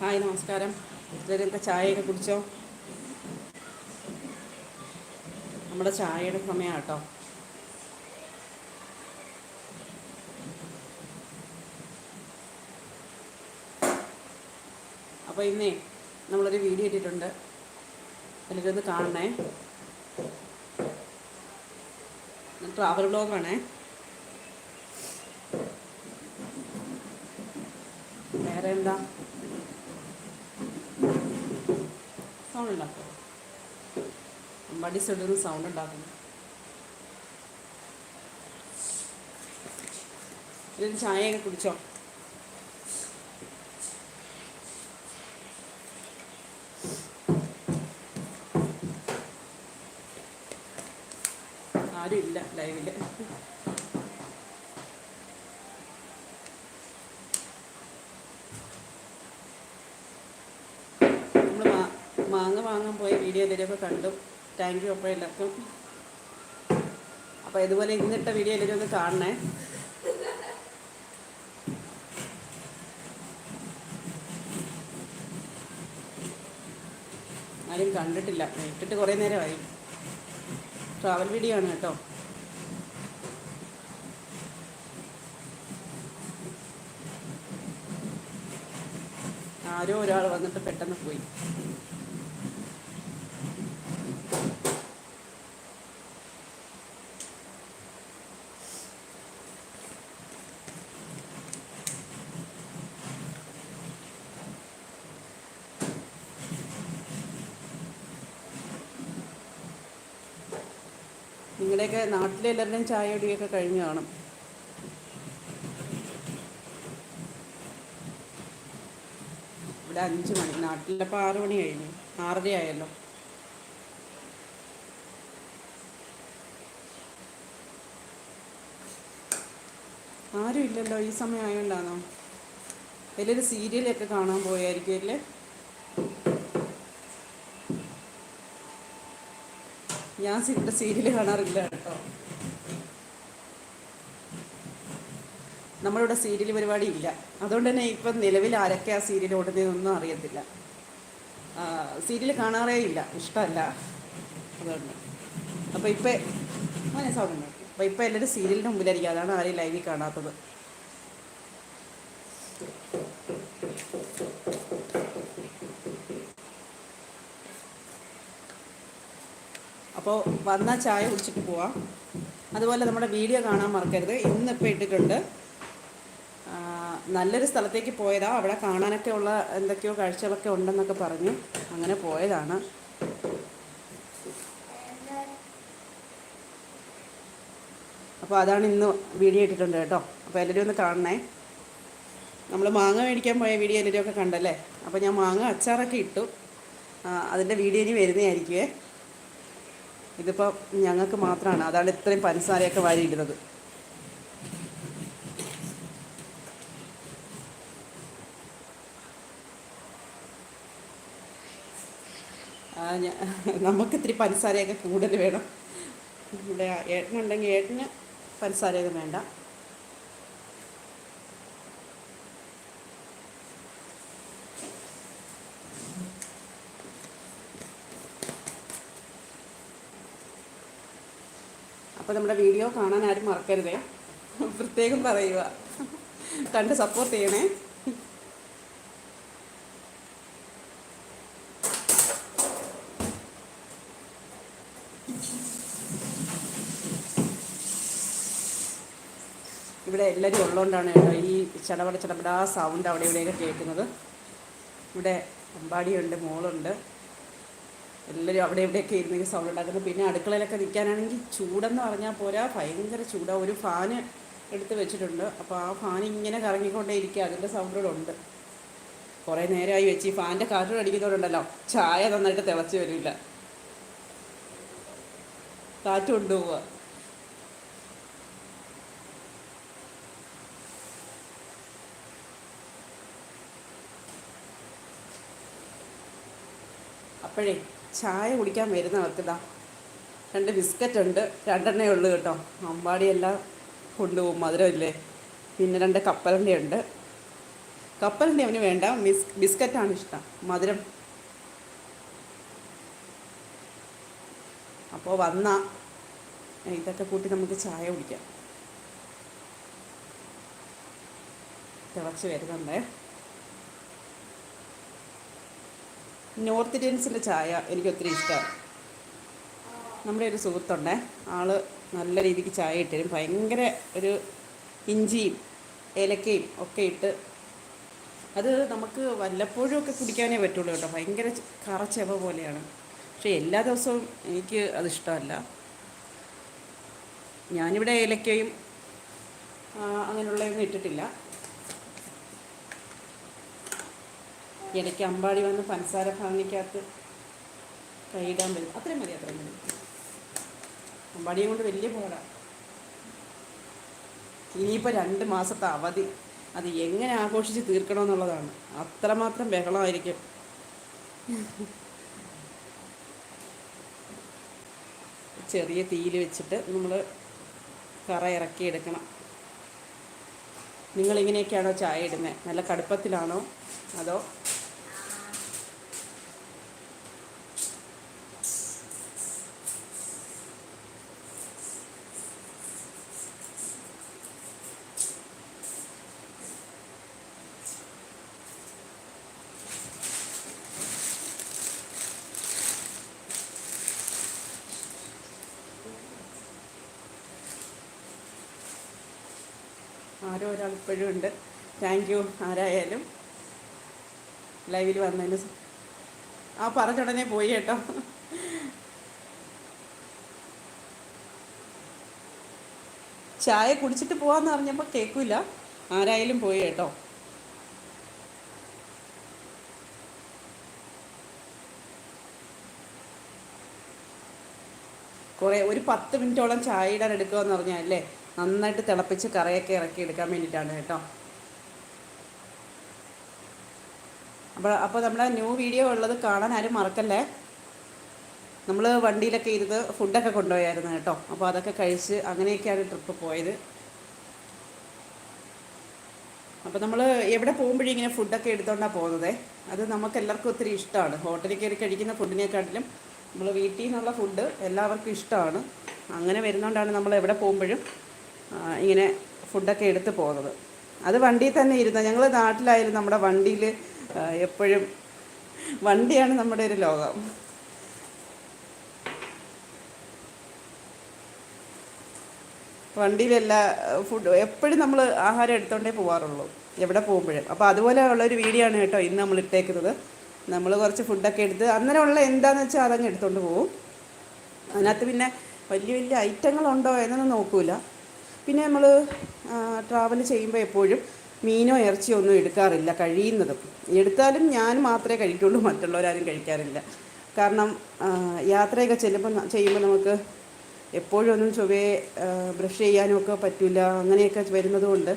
Hi നമസ്കാരം. ഇത്രയൊക്കെ ചായയൊക്കെ കുടിച്ചോ? നമ്മുടെ ചായയുടെ സമയമാണ് കേട്ടോ അപ്പോൾ ഇന്നേ നമ്മളൊരു വീഡിയോ ഇട്ടിട്ടുണ്ട്. എനിക്കൊന്ന് കാണണേ. ട്രാവൽ ബ്ലോഗാണേ വേറെ എന്താ? സൗണ്ട് ഉണ്ടാക്കും അമ്പാടി സൈഡിൽ സൗണ്ട് ഉണ്ടാക്കുന്നു. ഇതിന് ചായയൊക്കെ കുടിച്ചോ? ആരും ഇല്ല ലൈവിൽ നമ്മൾ മാങ്ങ പോയി വീഡിയോ ഇതിലൊക്കെ കണ്ടു. താങ്ക് യു അപ്പോൾ എല്ലാവർക്കും. അപ്പോൾ ഇതുപോലെ ഇന്നിട്ട വീഡിയോ ഒന്ന് കാണണേ. ആരും കണ്ടിട്ടില്ല. ഇട്ടിട്ട് കുറേ നേരമായി. ട്രാവൽ വീഡിയോ ആണ് കേട്ടോ. ആരോ ഒരാൾ വന്നിട്ട് പെട്ടെന്ന് പോയി. നിങ്ങളുടെയൊക്കെ നാട്ടിലെ എല്ലാവരുടെയും ചായ ഒടിയൊക്കെ കഴിഞ്ഞു കാണും. ഇവിടെ അഞ്ച് മണി നാട്ടിലപ്പോൾ ആറ് മണി കഴിഞ്ഞു. ആറര ആയല്ലോ. ആരും ഇല്ലല്ലോ ഈ സമയം ആയതുകൊണ്ടാണോ അതിലൊരു സീരിയലൊക്കെ കാണാൻ പോയായിരിക്കും അല്ലേ? ഞാൻ ഇവിടെ സീരിയൽ കാണാറില്ല കേട്ടോ. നമ്മളിവിടെ സീരിയൽ പരിപാടി ഇല്ല. അതുകൊണ്ട് തന്നെ ഇപ്പം നിലവിൽ ആരൊക്കെ ആ സീരിയൽ ഓടുന്നതെന്നൊന്നും അറിയത്തില്ല. സീരിയൽ കാണാറേ ഇല്ല. ഇഷ്ടമല്ല. അതുകൊണ്ട്. അപ്പോൾ ഇപ്പം അങ്ങനെ സൗണ്ട് അപ്പോൾ ഇപ്പം എല്ലാവരും സീരിയലിന്റെ മുമ്പിലായിരിക്കും. അതാണ് ആരെയും ലൈവിൽ കാണാത്തത്. അപ്പോൾ വന്നാൽ ചായ കുടിച്ചിട്ട് പോവാം. അതുപോലെ നമ്മുടെ വീഡിയോ കാണാൻ മറക്കരുത്. ഇന്നിപ്പോൾ ഇട്ടിട്ടുണ്ട് നല്ലൊരു സ്ഥലത്തേക്ക് പോയതാണ് അവിടെ കാണാനൊക്കെ ഉള്ള എന്തൊക്കെയോ കാഴ്ചകളൊക്കെ ഉണ്ടെന്നൊക്കെ പറഞ്ഞു. അങ്ങനെ പോയതാണ്. അപ്പോൾ അതാണ് ഇന്ന് വീഡിയോ ഇട്ടിട്ടുണ്ട് കേട്ടോ. അപ്പോൾ എല്ലാവരും ഒന്ന് കാണണേ. നമ്മൾ മാങ്ങ മേടിക്കാൻ പോയ വീഡിയോ എല്ലാവരും ഒക്കെ കണ്ടല്ലേ? അപ്പോൾ ഞാൻ മാങ്ങ അച്ചാറൊക്കെ ഇട്ടു. അതിന്റെ വീഡിയോ ഇനി വരുന്നതായിരിക്കുമേ ഇതിപ്പോൾ ഞങ്ങൾക്ക് മാത്രമാണ് അതാണ് ഇത്രയും പഞ്ചസാരയൊക്കെ വാരിയിടുന്നത്. നമുക്ക് ഇത്തിരി പഞ്ചസാരയൊക്കെ കൂടുതൽ വേണം. ഇവിടെ ഏട്ടനുണ്ടെങ്കിൽ ഏട്ടന് പഞ്ചസാരയൊക്കെ വേണ്ട. അപ്പോൾ നമ്മുടെ വീഡിയോ കാണാൻ ആരും മറക്കരുതേ. പ്രത്യേകം പറയുക. കണ്ട് സപ്പോർട്ട് ചെയ്യണേ. ഇവിടെ എല്ലാവരും ഉള്ളതുകൊണ്ടാണ് കേട്ടോ ഈ ചടപട ചടപടാ സൗണ്ട് അവിടെ ഇവിടെയൊക്കെ കേൾക്കുന്നത്. ഇവിടെ അമ്പാടിയുണ്ട് മോളുണ്ട്. എല്ലാവരും അവിടെ ഇവിടെയൊക്കെ ഇരുന്ന് സൗണ്ട് ഉണ്ടാക്കുന്നു. പിന്നെ അടുക്കളയിലൊക്കെ നിൽക്കാനാണെങ്കിൽ ചൂടെന്ന് പറഞ്ഞാൽ പോരാ ഭയങ്കര ചൂടാ. ഒരു ഫാന് എടുത്ത് വെച്ചിട്ടുണ്ട്. അപ്പോൾ ആ ഫാൻ ഇങ്ങനെ കറങ്ങിക്കൊണ്ടേ ഇരിക്കുക. അതിന്റെ സൗണ്ട് ഉണ്ട്. കുറേ നേരമായി വെച്ച് ഈ ഫാന്റെ കാറ്റോട് അടിക്കുന്നവരുണ്ടല്ലോ. ചായ നന്നായിട്ട് തിളച്ച് വരില്ല. കാറ്റ് കൊണ്ടുപോവുക. അപ്പോഴേ ചായ കുടിക്കാൻ വരുന്നവർക്കിതാ രണ്ട് ബിസ്ക്കറ്റ് ഉണ്ട്. രണ്ടെണ്ണേ ഉള്ളൂ കേട്ടോ. അമ്പാടിയെല്ലാം കൊണ്ടുപോകും. മധുരമില്ലേ? പിന്നെ രണ്ട് കപ്പലണ്ടി ഉണ്ട്. കപ്പലണ്ടി അവന് വേണ്ട. മിസ് ബിസ്ക്കറ്റാണ് ഇഷ്ടം. മധുരം. അപ്പോൾ വന്ന ഇതൊക്കെ കൂട്ടി നമുക്ക് ചായ കുടിക്കാം. തിളച്ച് വരുന്നുണ്ടേ. നോർത്ത് ഇന്ത്യൻസിന്റെ ചായ എനിക്ക് ഒത്തിരി ഇഷ്ടമാണ് നമ്മുടെ ഒരു സുഹൃത്തുണ്ടേ. ആൾ നല്ല രീതിക്ക് ചായ ഇട്ടുതരും ഭയങ്കര ഒരു ഇഞ്ചിയും ഏലക്കയും ഒക്കെ ഇട്ട് അത് നമുക്ക് വല്ലപ്പോഴും ഒക്കെ കുടിക്കാനേ പറ്റുള്ളൂ കേട്ടോ. ഭയങ്കര കറച്ചെവ പോലെയാണ്. പക്ഷേ എല്ലാ ദിവസവും എനിക്ക് അതിഷ്ടമല്ല ഞാനിവിടെ ഏലക്കയും അങ്ങനെയുള്ളതൊന്നും ഇട്ടിട്ടില്ല. ഇടയ്ക്ക് അമ്പാടി വന്ന് പഞ്ചസാര ഭരണിക്കകത്ത് കൈയിടാൻ വരും. അത്രയും മതി അത്രയും മതി. അമ്പാടിയും കൊണ്ട് വലിയ പോരാ ഇനിയിപ്പോൾ രണ്ട് മാസത്തെ അവധി. അത് എങ്ങനെ ആഘോഷിച്ച് തീർക്കണമെന്നുള്ളതാണ്. അത്രമാത്രം ബഹളമായിരിക്കും. ചെറിയ തീയിൽ വെച്ചിട്ട് നമ്മൾ കറ ഇറക്കി എടുക്കണം. നിങ്ങളിങ്ങനെയൊക്കെയാണോ ചായ ഇടുന്നത് നല്ല കടുപ്പത്തിലാണോ? അതോ ആരോ ഒരാൾ ഇപ്പോഴും ഉണ്ട്. താങ്ക് യു ആരായാലും ലൈവിൽ വന്നതിന് ആ പറഞ്ഞുടനെ പോയി കേട്ടോ. ചായ കുടിച്ചിട്ട് പോവാന്ന് പറഞ്ഞപ്പോൾ കേൾക്കില്ല ആരായാലും പോയി കേട്ടോ. കുറേ ഒരു പത്ത് മിനിറ്റോളം ചായ ഇടാൻ എടുക്കുക എന്ന് പറഞ്ഞാൽ പറഞ്ഞാലേ നന്നായിട്ട് തിളപ്പിച്ച് കറിയൊക്കെ ഇറക്കി എടുക്കാൻ വേണ്ടിയിട്ടാണ് കേട്ടോ. അപ്പോൾ അപ്പോൾ നമ്മുടെ ന്യൂ വീഡിയോ ഉള്ളത് കാണാൻ ആരും മറക്കല്ലേ? നമ്മൾ വണ്ടിയിലൊക്കെ ഇരുന്ന് ഫുഡൊക്കെ കൊണ്ടുപോയായിരുന്നു കേട്ടോ. അപ്പോൾ അതൊക്കെ കഴിച്ച് അങ്ങനെയൊക്കെയാണ് ട്രിപ്പ് പോയത്. അപ്പോൾ നമ്മൾ എവിടെ പോകുമ്പോഴും ഇങ്ങനെ ഫുഡൊക്കെ എടുത്തുകൊണ്ടാണ് പോകുന്നത്. അത് നമുക്ക് എല്ലാവർക്കും ഒത്തിരി ഇഷ്ടമാണ്. ഹോട്ടലിൽ കയറി കഴിക്കുന്ന ഫുഡിനെക്കാട്ടിലും നമ്മൾ വീട്ടിൽ നിന്നുള്ള ഫുഡ് എല്ലാവർക്കും ഇഷ്ടമാണ്. അങ്ങനെ വരുന്നതുകൊണ്ടാണ് നമ്മൾ എവിടെ പോകുമ്പോഴും ഇങ്ങനെ ഫുഡൊക്കെ എടുത്ത് പോകുന്നത്. അത് വണ്ടിയിൽ തന്നെ ഇരുന്ന ഞങ്ങൾ നാട്ടിലായാലും നമ്മുടെ വണ്ടിയിൽ എപ്പോഴും വണ്ടിയാണ് നമ്മുടെ ഒരു ലോകം. വണ്ടിയിലല്ല ഫുഡ് എപ്പോഴും നമ്മൾ ആഹാരം എടുത്തോണ്ടേ പോവാറുള്ളൂ എവിടെ പോകുമ്പോഴും. അപ്പോൾ അതുപോലെ ഉള്ളൊരു വീഡിയോ ആണ് കേട്ടോ ഇന്ന് നമ്മൾ ഇട്ടേക്കുന്നത്. നമ്മൾ കുറച്ച് ഫുഡൊക്കെ എടുത്ത് അങ്ങനെയുള്ള എന്താണെന്ന് വെച്ചാൽ അതങ്ങ് എടുത്തുകൊണ്ട് പോകും അതിനകത്ത് പിന്നെ വലിയ വലിയ ഐറ്റങ്ങളുണ്ടോ എന്നൊന്നും നോക്കൂല. പിന്നെ നമ്മൾ ട്രാവൽ ചെയ്യുമ്പോൾ എപ്പോഴും മീനോ ഇറച്ചിയോ ഒന്നും എടുക്കാറില്ല കഴിയുന്നതും. എടുത്താലും ഞാൻ മാത്രമേ കഴിക്കുള്ളൂ മറ്റുള്ളവരാരും കഴിക്കാറില്ല. കാരണം യാത്രയൊക്കെ ചെല്ലുമ്പോൾ ചെയ്യുമ്പോൾ നമുക്ക് എപ്പോഴും ഒന്നും ചൊവ്വേ ബ്രഷ് ചെയ്യാനും ഒക്കെ പറ്റില്ല അങ്ങനെയൊക്കെ വരുന്നതുകൊണ്ട്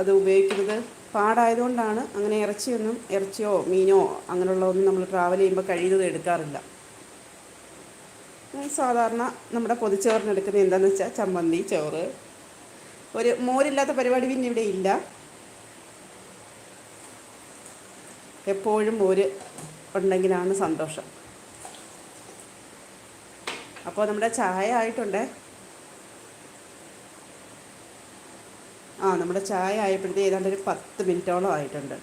അത് ഉപയോഗിക്കുന്നത് പാടായതുകൊണ്ടാണ്. അങ്ങനെ ഇറച്ചിയൊന്നും ഇറച്ചിയോ മീനോ അങ്ങനെയുള്ള ഒന്നും നമ്മൾ ട്രാവൽ ചെയ്യുമ്പോൾ കഴിയുന്നത് എടുക്കാറില്ല. സാധാരണ നമ്മുടെ പൊതിച്ചോറിന് എടുക്കുന്നത് എന്താണെന്ന് വെച്ചാൽ ചമ്മന്തി ചോറ്. ഒരു മോരില്ലാത്ത പരിപാടി പിന്നെ ഇവിടെ ഇല്ല. എപ്പോഴും മോര് ഉണ്ടെങ്കിലാണ് സന്തോഷം. അപ്പോൾ നമ്മുടെ ചായ ആയിട്ടുണ്ട്? ആ നമ്മുടെ ചായ ആയപ്പോഴത്തേ ഏതാണ്ട് ഒരു പത്ത് മിനിറ്റോളം ആയിട്ടുണ്ട്.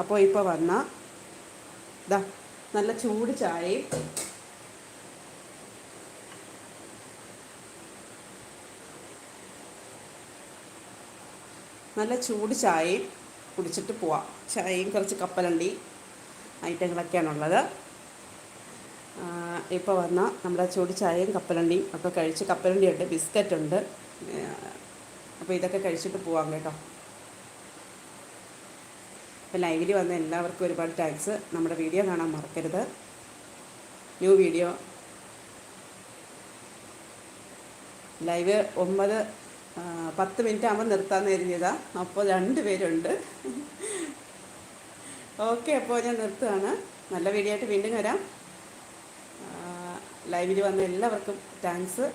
അപ്പോൾ ഇപ്പോൾ വന്ന ഇതാ നല്ല ചൂട് ചായയും നല്ല ചൂട് ചായയും കുടിച്ചിട്ട് പോവാം. ചായയും കുറച്ച് കപ്പലണ്ടി ഐറ്റങ്ങളൊക്കെയാണുള്ളത്. ഇപ്പോൾ വന്ന നമ്മുടെ ചൂട് ചായയും കപ്പലണ്ടിയും ഒക്കെ കഴിച്ച് കപ്പലണ്ടി ഉണ്ട് ബിസ്ക്കറ്റ് ഉണ്ട് അപ്പോൾ ഇതൊക്കെ കഴിച്ചിട്ട് പോവാം കേട്ടോ. അപ്പോൾ ലൈവിൽ വന്ന എല്ലാവർക്കും ഒരുപാട് താങ്ക്സ്. നമ്മുടെ വീഡിയോ കാണാൻ മറക്കരുത്. New video. ലൈവ് ഒമ്പത് പത്ത് മിനിറ്റ് ആകുമ്പോൾ നിർത്താമെന്ന് കരുതിയതാ. അപ്പോൾ രണ്ട് പേരുണ്ട്. ഓക്കെ അപ്പോൾ ഞാൻ നിർത്തുകയാണ്. നല്ല വീഡിയോ ആയിട്ട് വീണ്ടും വരാം. ലൈവിൽ വന്ന എല്ലാവർക്കും താങ്ക്സ്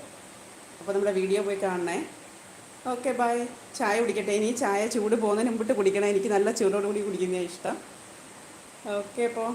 അപ്പോൾ നമ്മുടെ വീഡിയോ പോയി കാണണേ. ഓക്കെ ബൈ ചായ കുടിക്കട്ടെ. ഇനി ചായ ചൂട് പോകുന്നതിന് മുമ്പിട്ട് കുടിക്കണം. എനിക്ക് നല്ല ചൂടോടുകൂടി കുടിക്കുന്നതാണ് ഇഷ്ടം. ഓക്കെ അപ്പോൾ